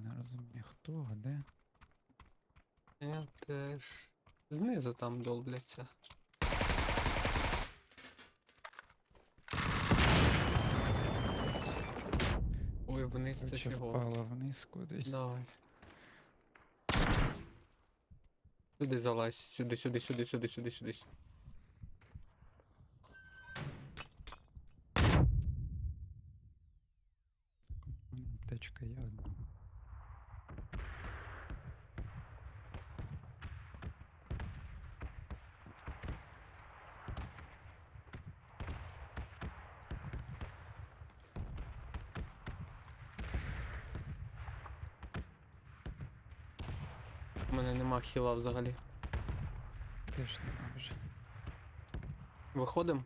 не розумію, хто, де. Я теж. Знизу там долбляться. Ой, вниз це чого? впала вниз кудись. Давай. Сюди залазь, сюди, сюди, сюди, сюди, сюди, сюди. Аптечка є одна. Мене нема хіла взагалі. Теж нема вже. Виходим?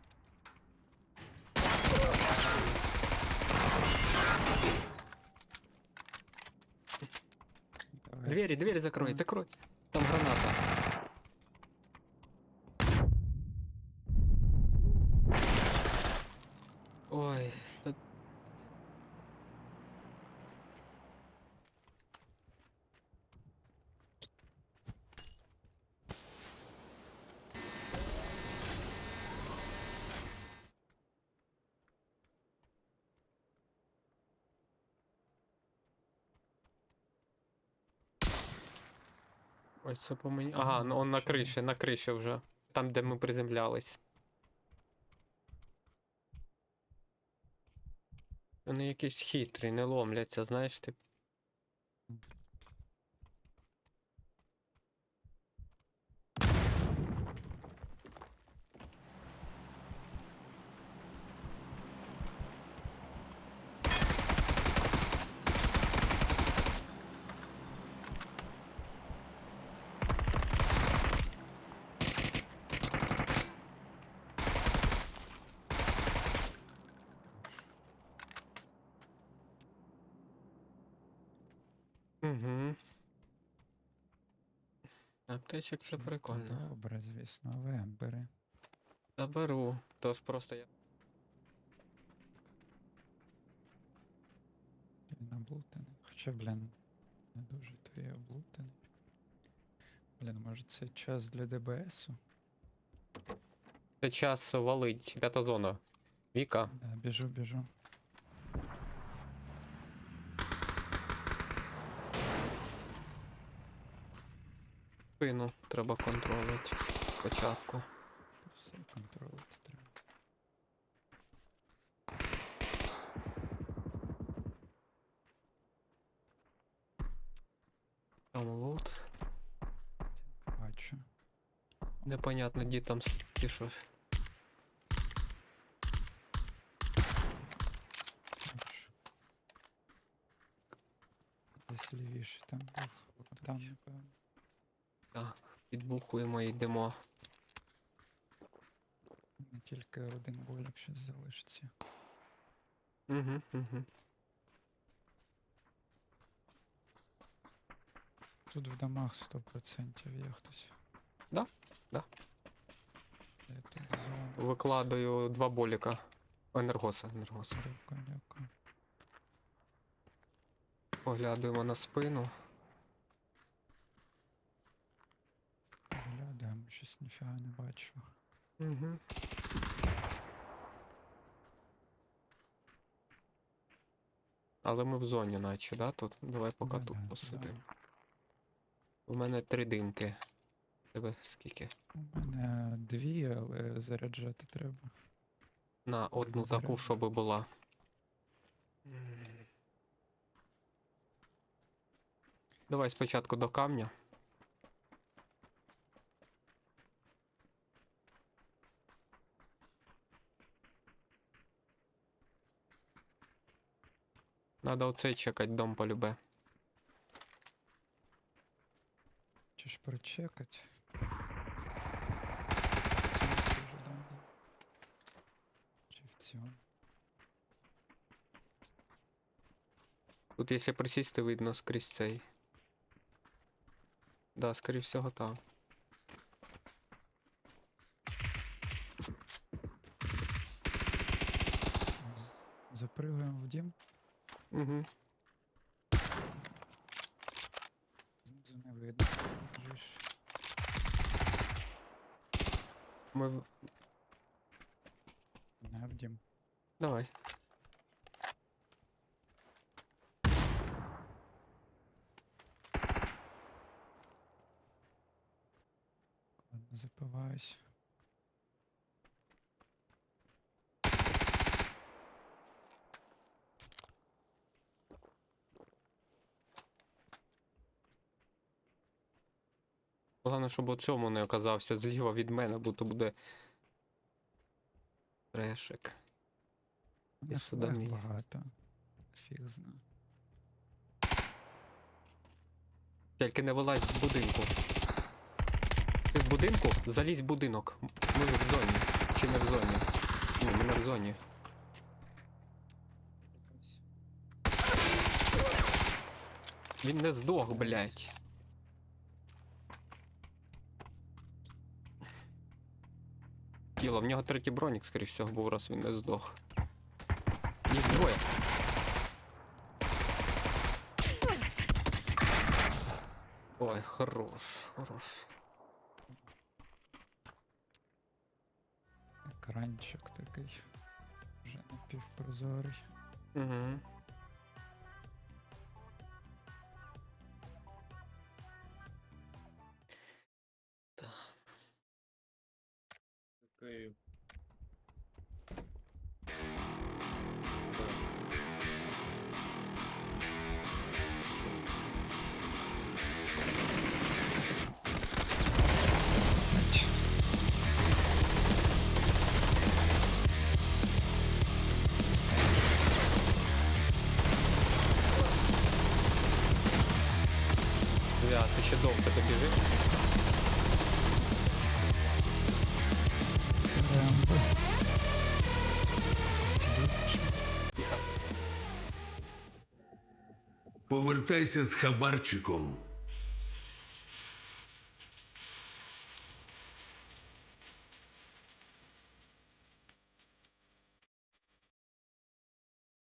Двері, двері закрой, закрой. Там граната. Ой, та... Ой, це по мені. Ага, ну он на криші, на криші вже. Там, де ми приземлялись. Вони якісь хитрі, не ломляться, знаєш ти. Угу. Аптечок це Ну, прикольно. Добре, звісно, але бери. Заберу. Тож просто я. Він облутаний. Хоча, блін, не дуже то і облутаний. Блін, може це час для ДБСу? Це час валить. П'ята зона. Віка. Да, біжу, біжу. Спину треба контролити. Спочатку. Все контролити треба. Там лут. Бачу. Непонятно, де там с- ті, що. Десь лівіше там був. Там, напевно. Так, підбухуємо і йдемо. Тільки один болік ще залишиться. Угу, угу. Тут в домах 100% є хтось. Да, да. Де тут зона? Викладаю два боліка. Енергоса, енергоса. Дякую, дякую. Поглядуємо на спину. Щось ніфіга не бачу. Угу. Але ми в зоні, наче, да? Тут давай поки Да, тут да, да. посидимо. У мене три димки. Тебе скільки? У мене дві, але заряджати треба. На одну Заряджу. таку, щоб була. Давай спочатку до камня. Надо оцей чекать дом полюбе. Чи ж прочекать? В цьому схоже, да, да. Чи в цьому? Тут, якщо присісти, видно скрізь цей. Да, скоріше всього, там. З- в дім. Угу. видно. Біжиш. Ми... в- Не дім. Давай. Ладно, запиваюсь. Головне, щоб у цьому не оказався зліва від мене, бо то буде трешик. У мене багато. Фіг зна. Тільки не вилазь з будинку. Ти в будинку? Залізь в будинок. Ми в зоні. Чи не в зоні? Ні, ми не в зоні. Він не здох, блядь. Тіло, в нього третій бронік, скоріш всього, був, раз він не здох. Їх двоє. Ой, хорош, хорош. Екранчик такий. Вже напівпрозорий. Угу. Київ. Блять. Я, ти ще довго ти Повертайся з хабарчиком.